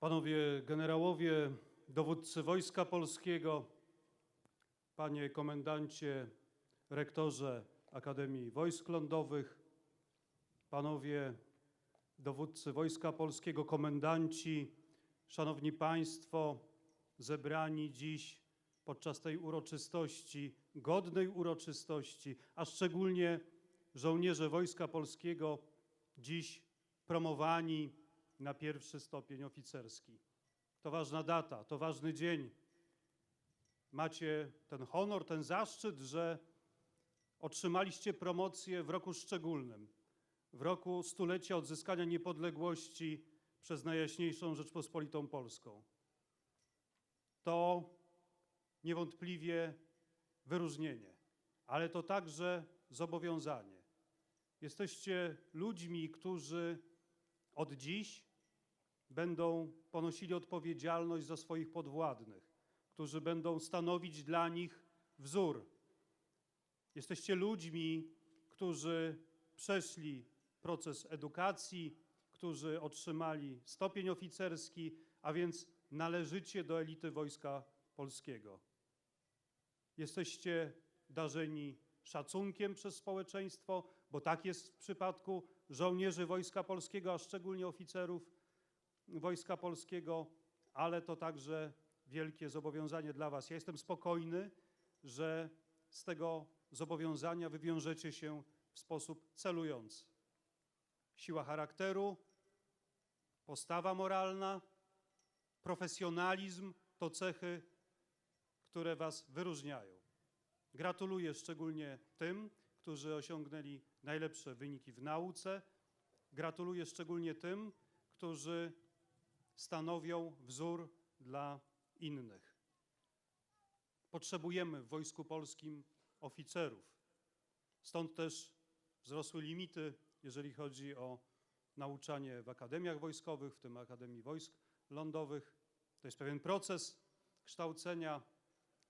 Panowie generałowie, dowódcy Wojska Polskiego, panie komendancie, rektorze Akademii Wojsk Lądowych, panowie dowódcy Wojska Polskiego, komendanci, szanowni państwo, zebrani dziś podczas tej uroczystości, godnej uroczystości, a szczególnie żołnierze Wojska Polskiego, dziś promowani na pierwszy stopień oficerski. To ważna data, to ważny dzień. Macie ten honor, ten zaszczyt, że otrzymaliście promocję w roku szczególnym, w roku stulecia odzyskania niepodległości przez Najjaśniejszą Rzeczpospolitą Polską. To niewątpliwie wyróżnienie, ale to także zobowiązanie. Jesteście ludźmi, którzy od dziś będą ponosili odpowiedzialność za swoich podwładnych, którzy będą stanowić dla nich wzór. Jesteście ludźmi, którzy przeszli proces edukacji, którzy otrzymali stopień oficerski, a więc należycie do elity Wojska Polskiego. Jesteście darzeni szacunkiem przez społeczeństwo, bo tak jest w przypadku żołnierzy Wojska Polskiego, a szczególnie oficerów Wojska Polskiego, ale to także wielkie zobowiązanie dla Was. Ja jestem spokojny, że z tego zobowiązania wywiążecie się w sposób celujący. Siła charakteru, postawa moralna, profesjonalizm to cechy, które Was wyróżniają. Gratuluję szczególnie tym, którzy osiągnęli najlepsze wyniki w nauce. Gratuluję szczególnie tym, którzy stanowią wzór dla innych. Potrzebujemy w Wojsku Polskim oficerów. Stąd też wzrosły limity, jeżeli chodzi o nauczanie w akademiach wojskowych, w tym Akademii Wojsk Lądowych. To jest pewien proces kształcenia.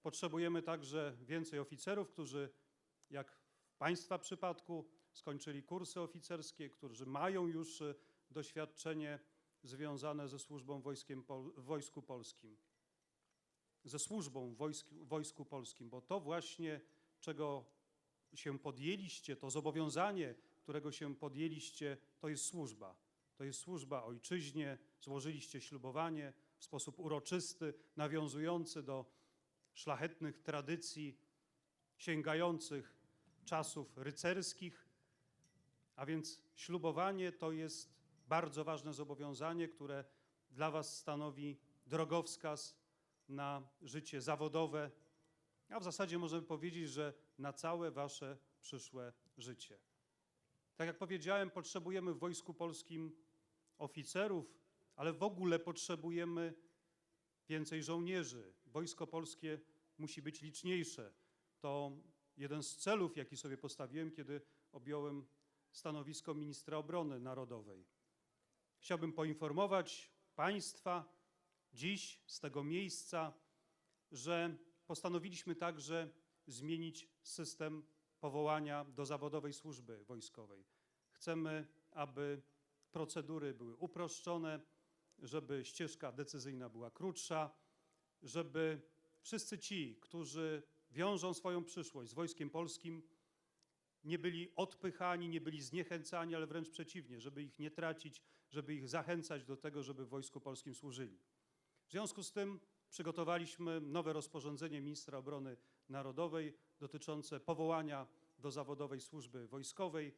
Potrzebujemy także więcej oficerów, którzy, jak w Państwa przypadku, skończyli kursy oficerskie, którzy mają już e, doświadczenie związane ze służbą wojskiem, w Wojsku Polskim. Ze służbą wojsk, Wojsku Polskim, bo to właśnie, czego się podjęliście, to zobowiązanie, którego się podjęliście, to jest służba. To jest służba ojczyźnie, złożyliście ślubowanie w sposób uroczysty, nawiązujący do szlachetnych tradycji, sięgających czasów rycerskich. A więc ślubowanie to jest bardzo ważne zobowiązanie, które dla Was stanowi drogowskaz na życie zawodowe, a w zasadzie możemy powiedzieć, że na całe Wasze przyszłe życie. Tak jak powiedziałem, potrzebujemy w Wojsku Polskim oficerów, ale w ogóle potrzebujemy więcej żołnierzy. Wojsko Polskie musi być liczniejsze. To jeden z celów, jaki sobie postawiłem, kiedy objąłem stanowisko ministra obrony narodowej. Chciałbym poinformować Państwa dziś z tego miejsca, że postanowiliśmy także zmienić system powołania do zawodowej służby wojskowej. Chcemy, aby procedury były uproszczone, żeby ścieżka decyzyjna była krótsza, żeby wszyscy ci, którzy wiążą swoją przyszłość z Wojskiem Polskim, nie byli odpychani, nie byli zniechęcani, ale wręcz przeciwnie, żeby ich nie tracić, żeby ich zachęcać do tego, żeby w Wojsku Polskim służyli. W związku z tym przygotowaliśmy nowe rozporządzenie ministra obrony narodowej dotyczące powołania do zawodowej służby wojskowej.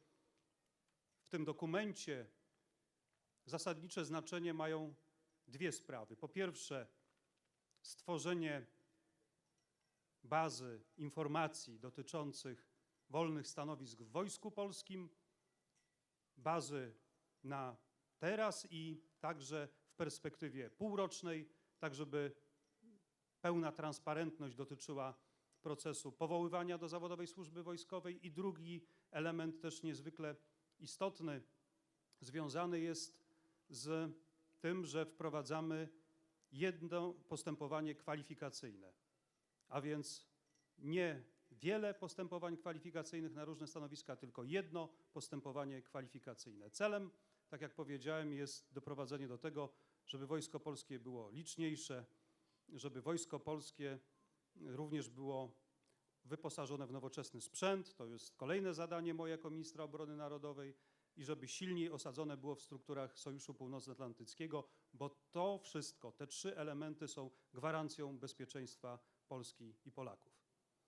W tym dokumencie zasadnicze znaczenie mają dwie sprawy. Po pierwsze, stworzenie bazy informacji dotyczących wolnych stanowisk w Wojsku Polskim, bazy na teraz i także w perspektywie półrocznej, tak żeby pełna transparentność dotyczyła procesu powoływania do zawodowej służby wojskowej. I drugi element, też niezwykle istotny, związany jest z tym, że wprowadzamy jedno postępowanie kwalifikacyjne, a więc nie wiele postępowań kwalifikacyjnych na różne stanowiska, tylko jedno postępowanie kwalifikacyjne. Celem, tak jak powiedziałem, jest doprowadzenie do tego, żeby Wojsko Polskie było liczniejsze, żeby Wojsko Polskie również było wyposażone w nowoczesny sprzęt. To jest kolejne zadanie moje jako ministra obrony narodowej i żeby silniej osadzone było w strukturach Sojuszu Północnoatlantyckiego, bo to wszystko, te trzy elementy są gwarancją bezpieczeństwa Polski i Polaków.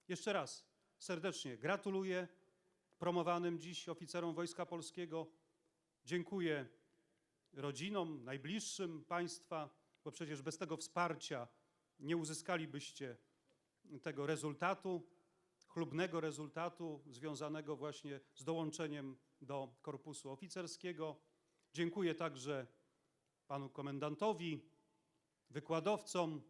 Jeszcze raz serdecznie gratuluję promowanym dziś oficerom Wojska Polskiego. Dziękuję rodzinom, najbliższym państwa, bo przecież bez tego wsparcia nie uzyskalibyście tego rezultatu, chlubnego rezultatu związanego właśnie z dołączeniem do korpusu oficerskiego. Dziękuję także panu komendantowi, wykładowcom,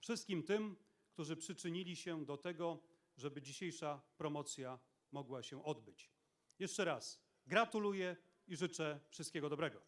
wszystkim tym, którzy przyczynili się do tego, żeby dzisiejsza promocja mogła się odbyć. Jeszcze raz gratuluję i życzę wszystkiego dobrego.